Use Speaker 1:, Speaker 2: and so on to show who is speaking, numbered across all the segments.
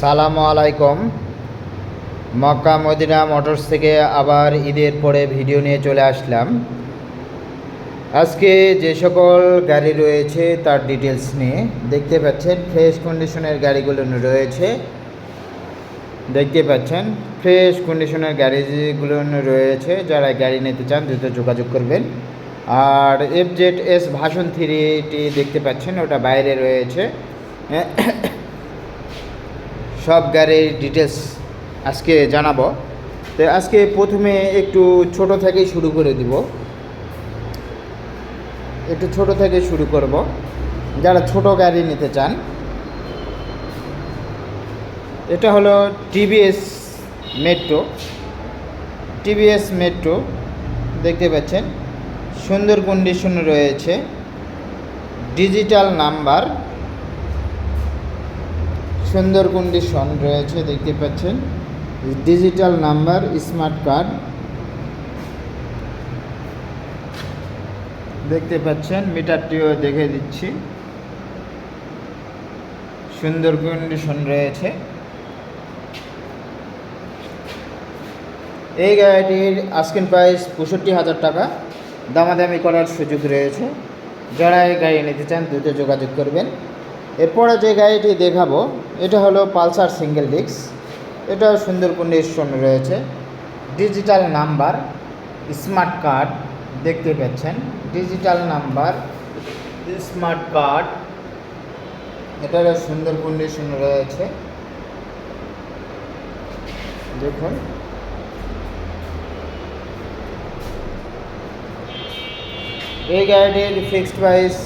Speaker 1: সালামু আলাইকুম। Mecca Medina motors থেকে আবার ঈদের পরে ভিডিও নিয়ে চলে আসলাম। আজকে যে সকল গাড়ি রয়েছে তার ডিটেলস নিয়ে দেখতে পাচ্ছেন ফ্রেশ কন্ডিশনের গাড়িগুলো রয়েছে। দেখতে পাচ্ছেন ফ্রেশ কন্ডিশনের গাড়িগুলো রয়েছে। যারা গাড়ি নিতে চান দ্রুত যোগাযোগ করবেন। আর এফ জেড এস ভাষণ থ্রিটি দেখতে পাচ্ছেন, ওটা বাইরে রয়েছে। সব গাড়ির ডিটেলস আজকে জানাব। তো আজকে প্রথমে একটু ছোট থেকেই শুরু করে দিব। একটু ছোট থেকে শুরু করব। যারা ছোট গাড়ি নিতে চান, এটা হলো টিভিএস মেট্রো টিভিএস মেট্রো দেখতে পাচ্ছেন, সুন্দর কন্ডিশন রয়েছে। ডিজিটাল নাম্বার সুন্দর কন্ডিশন রয়েছে, দেখতে পাচ্ছেন। Digital number, smart card. দেখতে পাচ্ছেন, মিটারটিও দেখে দিচ্ছি। সুন্দর কন্ডিশন রয়েছে। এই গাড়িটির আস্কিন প্রাইস পঁয়ষট্টি হাজার টাকা। দামাদামি করার সুযোগ রয়েছে। যারা এই গাড়ি নিতে চান, দ্রুত যোগাযোগ করবেন। এরপরে যে গাড়িটি দেখাবো, এটা হলো পালসার সিঙ্গেল ডিস্ক। এটা সুন্দর কন্ডিশন রয়েছে। ডিজিটাল নাম্বার স্মার্ট কার্ড দেখতে পাচ্ছেন। ডিজিটাল নাম্বার স্মার্ট কার্ড এটারও সুন্দর কন্ডিশন রয়েছে। দেখুন। এই গাড়িটির ফিক্সড প্রাইস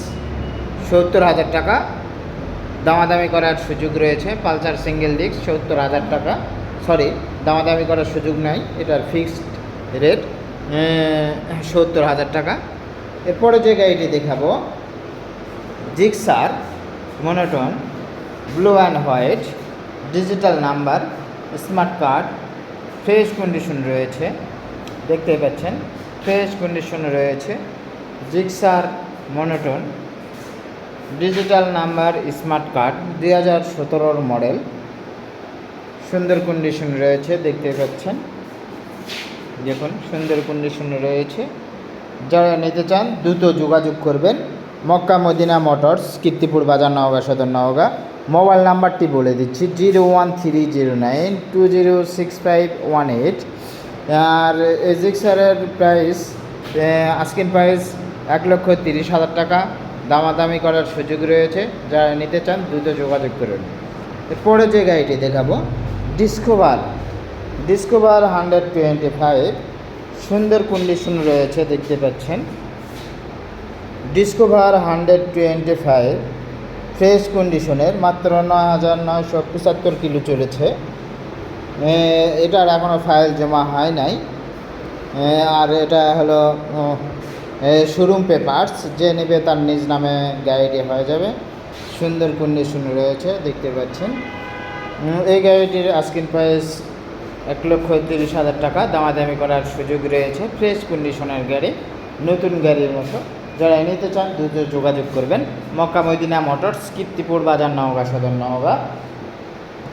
Speaker 1: সত্তর হাজার টাকা। দামাদামি করার সুযোগ রয়েছে। পালসার সিঙ্গেল ডিস্ক, সত্তর হাজার টাকা। সরি দামাদামি করার সুযোগ নাই। এটার ফিক্সড রেট সত্তর হাজার টাকা। এরপরে যে গাড়িটি দেখাবো, Gixxer, monotone, blue and white, digital number, smart card, fresh condition রয়েছে। দেখতেই পাচ্ছেন, ফ্রেশ কন্ডিশন রয়েছে। Gixxer, monotone digital number, smart card, দুই হাজার সতেরোর মডেল। সুন্দর কন্ডিশন রয়েছে, দেখতে পাচ্ছেন। দেখুন, সুন্দর কন্ডিশন রয়েছে। যারা নিতে চান, দ্রুত যোগাযোগ করবেন। Mecca Medina motors, Kirtipur Bazar, Naogaon সদর, নওগাঁ। মোবাইল নাম্বারটি বলে দিচ্ছি, zero one three zero nine, two zero six five one eight. আর এজিক্সারের প্রাইস আজকের প্রাইস এক লক্ষ তিরিশ হাজার টাকা। দামাদামি করার সুযোগ রয়েছে। যারা নিতে চান, দ্রুত যোগাযোগ করুন। এরপরে যে গাড়িটি দেখাবো discover discover hundred twenty five সুন্দর কন্ডিশন রয়েছে, দেখতে পাচ্ছেন। Discover hundred twenty five fresh কন্ডিশনের মাত্র নয় হাজার নয়শো পঁচাত্তর কিলো চলেছে। এটার এখনও ফাইল জমা হয় নাই। আর এটা হলো শোরুম পেপার্স যে নেবে তার নিজ নামে গাড়িটি হয়ে যাবে। সুন্দর কন্ডিশন রয়েছে, দেখতে পাচ্ছেন। এই গাড়িটির আস্কিন প্রাইস এক লক্ষ তিরিশ হাজার টাকা। দামাদামি করার সুযোগ রয়েছে ফ্রেশ কন্ডিশনের গাড়ি, নতুন গাড়ির মতো। যারা নিতে চান, দ্রুত যোগাযোগ করবেন। Mecca Medina motors, Kirtipur Bazar, Naogaon সদর, নওগাঁ।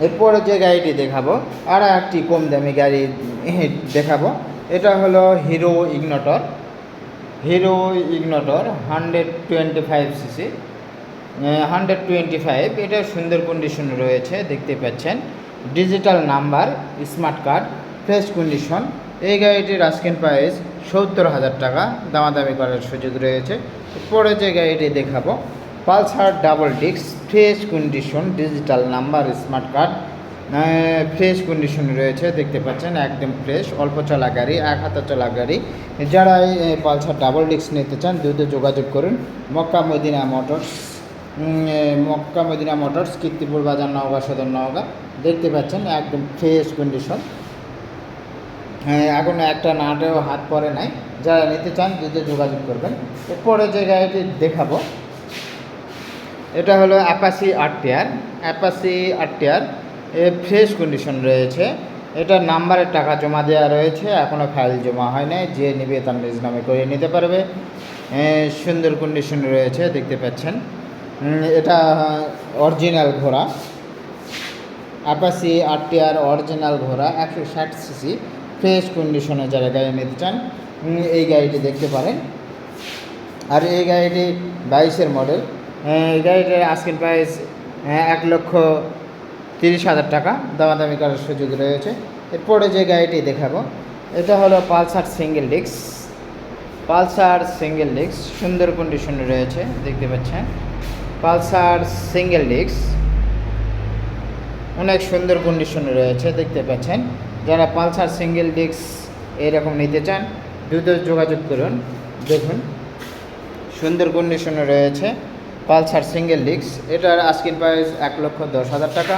Speaker 1: এরপরে যে গাড়িটি দেখাবো, আর একটি কম দামি গাড়ি দেখাবো। এটা হলো Hero Ignitor. Hero Ignitor, hundred twenty five CC. Hundred twenty five, এটা সুন্দর কন্ডিশন রয়েছে, দেখতে পাচ্ছেন। Digital number smart card fresh condition এই গাড়িটির আজকের প্রাইস সত্তর হাজার টাকা, দামাদামি করার সুযোগ রয়েছে। পরে যে গাড়িটি দেখাবো, Pulsar double disc fresh condition digital number smart card fresh condition রয়েছে, দেখতে পাচ্ছেন, একদম ফ্রেশ অল্প চলা গাড়ি, এক হাতে চলা গাড়ি। যারা এই পালসার ডাবল ডিস্ক নিতে চান, দ্রুত যোগাযোগ করুন। Mecca Medina motors Mecca Medina motors, Kirtipur Bazar, Naogaon সদর, নওগাঁ। দেখতে পাচ্ছেন, একদম ফ্রেশ কন্ডিশন এখন একটা নাটেও হাত পরে নাই। যারা নিতে চান, দ্রুত যোগাযোগ করবেন। এরপরে যে গাড়িটি দেখাবো, এটা হলো অ্যাপাসি আরটিআর অ্যাপাসি আরটিআর এ ফ্রেশ কন্ডিশন রয়েছে। এটার নাম্বারের টাকা জমা দেওয়া রয়েছে এখনও ফাইল জমা হয় নাই, যে নেবে তার নিজ নামে করে নিতে পারবে। সুন্দর কন্ডিশন রয়েছে, দেখতে পাচ্ছেন। এটা অরিজিনাল ঘোড়া। অ্যাপাসি আরটিআর অরিজিনাল ঘোড়া, একশো ষাট সিসি ফ্রেশ কন্ডিশনে যারা গাড়ি নিতে চান এই গাড়িটি দেখতে পারেন। আর এই গাড়িটি বাইশের মডেল এই গাড়িটির আজকের প্রাইস এক লক্ষ তিরিশ হাজার টাকা দামাদামি করার সুযোগ রয়েছে। এরপরে যে গাড়িটি দেখাবো, এটা হলো Pulsar single disc. Pulsar single disc, সুন্দর কন্ডিশনে রয়েছে, দেখতে পাচ্ছেন। পালসার সিঙ্গেল ডিস্ক, অনেক সুন্দর কন্ডিশনে রয়েছে, দেখতে পাচ্ছেন। যারা পালসার সিঙ্গেল ডিস্ক এরকম নিতে চান, দ্রুত যোগাযোগ করুন। দেখুন, সুন্দর কন্ডিশনে রয়েছে। পালসার সিঙ্গেল ডিস্ক, এটার আজকের প্রাইস এক লক্ষ দশ হাজার টাকা।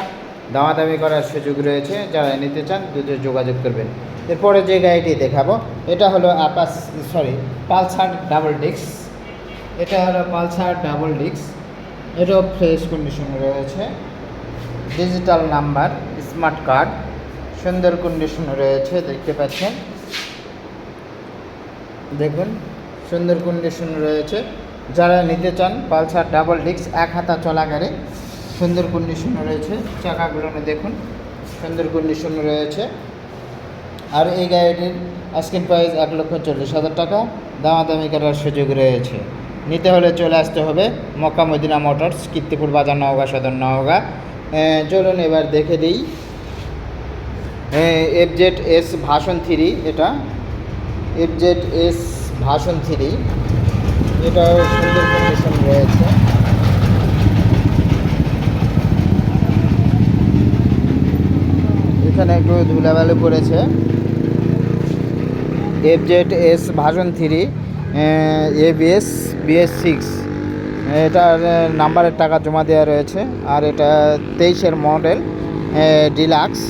Speaker 1: দামাদামি করার সুযোগ রয়েছে, যারা নিতে চান দ্রুত যোগাযোগ করবেন। এরপরে যে গাড়িটি দেখাবো, এটা হলো আপাস সরি পালসার ডাবল ডিক্স এটা হলো পালসার ডাবল ডিক্স এটাও ফ্রেশ কন্ডিশনে রয়েছে। ডিজিটাল নাম্বার স্মার্ট কার্ড সুন্দর কন্ডিশনে রয়েছে, দেখতে পাচ্ছেন। দেখুন, সুন্দর কন্ডিশন রয়েছে। যারা নিতে চান পালসার ডাবল ডিস্ক এক হাতা চলা গাড়ি সুন্দর কন্ডিশন রয়েছে। চাকাগুলো দেখুন। সুন্দর কন্ডিশন রয়েছে। আর এই গাড়িটির আজকের প্রাইস এক লক্ষ চল্লিশ হাজার টাকা। দামাদামি করার সুযোগ রয়েছে। নিতে হলে চলে আসতে হবে মক্কা মদিনা মোটরস, কীর্তিপুর বাজার, নওগা সদর, নওগাঁ। চলুন এবার দেখে দিই। F Z S version three এটা। F Z S version three এটাও সুন্দর কন্ডিশন রয়েছে। এখানে একটু ধুলাবালু পড়েছে F Z S version three ABS BS six এটার নাম্বারের টাকা জমা দেওয়া রয়েছে। আর এটা তেইশের মডেল ডিলাক্স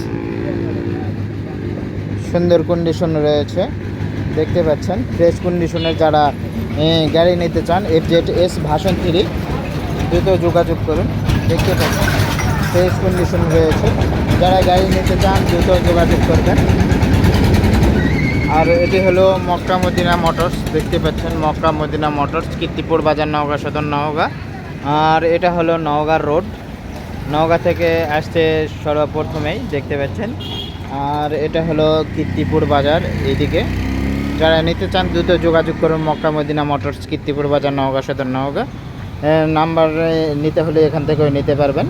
Speaker 1: সুন্দর কন্ডিশন রয়েছে। দেখতে পাচ্ছেন ফ্রেশ কন্ডিশনের যারা গাড়ি নিতে চান F Z S version three দ্রুত যোগাযোগ করুন। দেখতে পাচ্ছেন ফ্রেশ কন্ডিশন রয়েছে। যারা গাড়ি নিতে চান, দ্রুত যোগাযোগ করবেন। আর এটি হলো মক্কা মদিনা মোটরস, দেখতে পাচ্ছেন Mecca Medina motors, Kirtipur Bazar, Naogaon সদর, নওগাঁ। আর এটা হলো নওগাঁ রোড। নওগাঁ থেকে আসতে সর্বপ্রথমেই, দেখতে পাচ্ছেন। আর এটা হলো কীর্তিপুর বাজার, এদিকে। যারা নিতে চান, দ্রুত যোগাযোগ করুন Mecca Medina motors, Kirtipur Bazar, Naogaon সদর, নওগাঁ। নাম্বার নিতে হলে এখান থেকেও নিতে পারবেন।